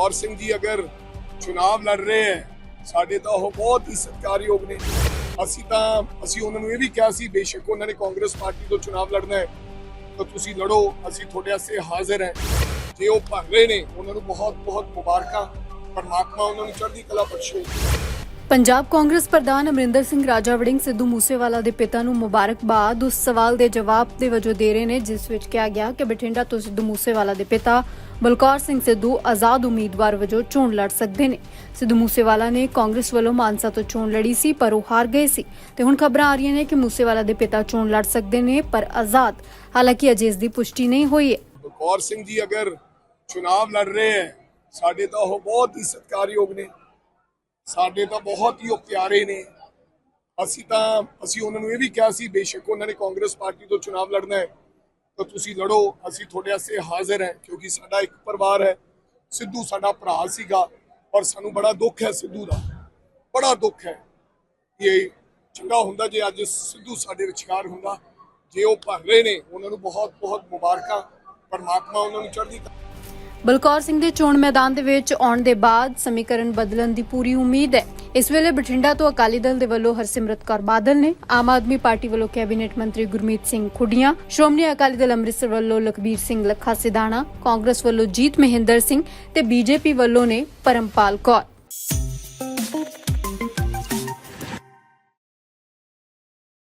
ਬਲਕੌਰ ਸਿੰਘ ਜੀ, ਅਗਰ ਚੁਣਾਵ ਲੜ ਰਹੇ ਹੈ, ਸਾਡੇ ਤਾਂ ਉਹ ਬਹੁਤ ਹੀ ਸਤਿਕਾਰਯੋਗ ਨੇ। ਅਸੀਂ ਤਾਂ, ਅਸੀਂ ਉਹਨਾਂ ਨੂੰ ਇਹ ਵੀ ਕਿਹਾ ਸੀ, ਬੇਸ਼ੱਕ ਉਹਨਾਂ ਨੇ ਕਾਂਗਰਸ ਪਾਰਟੀ ਤੋਂ ਚੁਣਾਵ ਲੜਨਾ ਹੈ, ਤਾਂ ਤੁਸੀਂ ਲੜੋ, ਅਸੀਂ ਤੁਹਾਡੇ ਵਾਸਤੇ ਹਾਜ਼ਰ ਹੈ। ਜੇ ਉਹ ਭਰ ਰਹੇ ਨੇ, ਉਹਨਾਂ ਨੂੰ ਬਹੁਤ ਬਹੁਤ ਮੁਬਾਰਕਾਂ, ਪਰਮਾਤਮਾ ਉਹਨਾਂ ਨੂੰ ਚੜ੍ਹਦੀ ਕਲਾ ਬਖਸ਼ੇ। ਪੰਜਾਬ ਕਾਂਗਰਸ ਪ੍ਰਧਾਨ ਅਮਰਿੰਦਰ ਸਿੰਘ ਰਾਜਾ ਵੜਿੰਗ ਸਿੱਧੂ ਮੂਸੇਵਾਲਾ ਦੇ ਪਿਤਾ ਨੂੰ ਮੁਬਾਰਕਬਾਦ ਉਸ ਸਵਾਲ ਦੇ ਜਵਾਬ ਦੇ ਵਜੋਂ ਦੇ ਰਹੇ ਨੇ, ਜਿਸ ਵਿੱਚ ਕਿਹਾ ਗਿਆ ਕਿ ਬਠਿੰਡਾ ਤੋਂ ਸਿੱਧੂ ਮੂਸੇਵਾਲਾ ਦੇ ਪਿਤਾ ਬਲਕੌਰ ਸਿੰਘ ਸਿੱਧੂ ਆਜ਼ਾਦ ਉਮੀਦਵਾਰ ਵਜੋਂ ਚੋਣ ਲੜ ਸਕਦੇ ਨੇ। ਸਿੱਧੂ ਮੂਸੇਵਾਲਾ ਨੇ ਕਾਂਗਰਸ ਵੱਲੋਂ ਮਾਨਸਾ ਤੋਂ ਚੋਣ ਲੜੀ ਸੀ, ਪਰ ਉਹ ਹਾਰ ਗਏ ਸੀ। ਤੇ ਹੁਣ ਖਬਰਾਂ ਆ ਰਹੀਆਂ ਨੇ ਕਿ ਮੂਸੇਵਾਲਾ ਦੇ ਪਿਤਾ ਚੋਣ ਲੜ ਸਕਦੇ ਨੇ, ਪਰ ਆਜ਼ਾਦ ਹਾਲਾਂਕਿ ਅਜੇ ਇਸ ਦੀ ਪੁਸ਼ਟੀ ਨਹੀਂ ਹੋਈ ਹੈ। ਬਲਕੌਰ ਸਿੰਘ ਜੀ ਅਗਰ ਚੁਣਾਵ ਲੜ ਰਹੇ ਹੈ, ਸਾਡੇ ਤਾਂ ਉਹ ਬਹੁਤ ਹੀ ਸਤਿਕਾਰਯੋਗ ਨੇ। ਸਾਡੇ ਤਾਂ ਬਹੁਤ ਹੀ ਉਹ ਪਿਆਰੇ ਨੇ। ਅਸੀਂ ਤਾਂ, ਅਸੀਂ ਉਹਨਾਂ ਨੂੰ ਇਹ ਵੀ ਕਿਹਾ ਸੀ, ਬੇਸ਼ੱਕ ਉਹਨਾਂ ਨੇ ਕਾਂਗਰਸ ਪਾਰਟੀ ਤੋਂ ਚੁਣਾਵ ਲੜਨਾ ਹੈ, ਤਾਂ ਤੁਸੀਂ ਲੜੋ, ਅਸੀਂ ਤੁਹਾਡੇ ਵਾਸਤੇ ਹਾਜ਼ਰ ਹਾਂ, ਕਿਉਂਕਿ ਸਾਡਾ ਇੱਕ ਪਰਿਵਾਰ ਹੈ, ਸਿੱਧੂ ਸਾਡਾ ਭਰਾ ਸੀਗਾ ਔਰ ਸਾਨੂੰ ਬੜਾ ਦੁੱਖ ਹੈ ਸਿੱਧੂ ਦਾ। ਬੜਾ ਦੁੱਖ ਹੈ ਇਹ ਚੰਗਾ ਹੁੰਦਾ, ਜੇ ਅੱਜ ਸਿੱਧੂ ਸਾਡੇ ਵਿਚਕਾਰ ਹੁੰਦਾ, ਜੇ ਉਹ ਭਰ ਰਹੇ ਨੇ, ਉਹਨਾਂ ਨੂੰ ਬਹੁਤ ਬਹੁਤ ਮੁਬਾਰਕਾਂ, ਪਰਮਾਤਮਾ ਉਹਨਾਂ ਨੂੰ ਚੜ੍ਹਦੀ ਬਲਕੌਰ ਸਿੰਘ ਦੇ ਚੋਣ ਮੈਦਾਨ ਦੇ ਵਿੱਚ ਆਉਣ ਦੇ ਬਾਅਦ ਸਮੀਕਰਨ ਬਦਲਣ ਦੀ ਪੂਰੀ ਉਮੀਦ ਹੈ। ਇਸ ਵੇਲੇ ਬਠਿੰਡਾ ਤੋਂ ਅਕਾਲੀ ਦਲ ਦੇ ਵੱਲੋਂ ਹਰਸਿਮਰਤ ਕੌਰ ਬਾਦਲ ਨੇ, ਆਮ ਆਦਮੀ ਪਾਰਟੀ ਵੱਲੋਂ ਕੈਬਨਿਟ ਮੰਤਰੀ ਗੁਰਮੀਤ ਸਿੰਘ ਖੁੱਡੀਆਂ, ਸ਼੍ਰੋਮਣੀ ਅਕਾਲੀ ਦਲ ਅੰਮ੍ਰਿਤਸਰ ਵੱਲੋਂ ਲਖਬੀਰ ਸਿੰਘ ਲੱਖਾ ਸਿਧਾਣਾ ਕਾਂਗਰਸ ਵੱਲੋਂ ਜੀਤ ਮਹਿੰਦਰ ਸਿੰਘ ਤੇ ਬੀਜੇਪੀ ਵੱਲੋਂ ਨੇ ਪਰਮਪਾਲ ਕੌਰ।